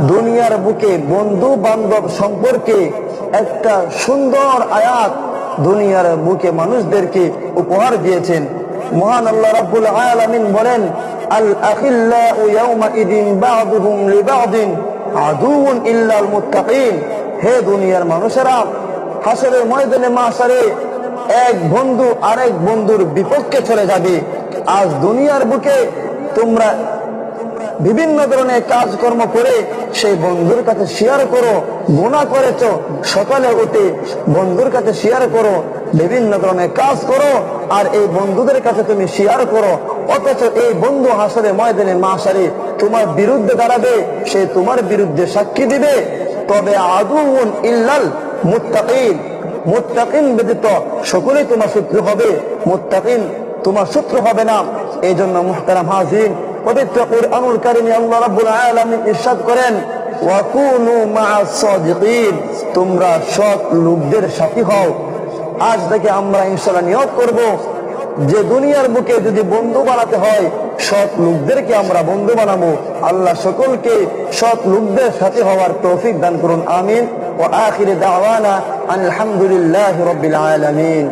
দুনিয়ার বুকে বন্ধু বান্ধব সম্পর্কে একটা সুন্দর আয়াত দুনিয়ার বুকে মানুষদেরকে উপহার দিয়েছেন। মহান আল্লাহ রাব্বুল আলামিন বলেন মুত্তাকিন। হে দুনিয়ার মানুষেরা হাসরের ময়দানে মাসারে এক বন্ধু আরেক বন্ধুর বিপক্ষে চলে যাবে। আজ দুনিয়ার বুকে তোমরা বিভিন্ন ধরনের কাজকর্ম করে সেই বন্ধুর কাছে শেয়ার করো গুণা করেছ, সকালে উঠে বন্ধুর কাছে শেয়ার করো, বিভিন্ন ধরনের কাজ করো, আর এই বন্ধুদের কাছে তুমি শেয়ার করো। অথচ এই বন্ধু হাসরে ময়দানে মাসারে তোমার বিরুদ্ধে দাঁড়াবে, সে তোমার বিরুদ্ধে সাক্ষী দিবে। তবে আদুন ইল্লাল মুত্তাকিন মুত্তাকিন ব্যতীত সকলেই তোমার শত্রু হবে, মুত্তাকিন তোমার শত্রু হবে না। এই জন্য মুহতারাম হাজিন পবিত্র কুরআনুল কারিমে আল্লাহ রাব্বুল আলামিন ইরশাদ করেন সাদিকিন তোমরা সৎ লোকদের সাথী হও। আজ থেকে আমরা ইনশাআল্লাহ নিয়ত করব। যে দুনিয়ার বুকে যদি বন্ধু বানাতে হয়, সৎ লোকদেরকে আমরা বন্ধু বানাবো। আল্লাহ সকলকে সৎ লোকদের সাথে হওয়ার তৌফিক দান করুন, আমিন। ও আখিরে দাওয়ানা আলহামদুলিল্লাহ রবিল আলামিন।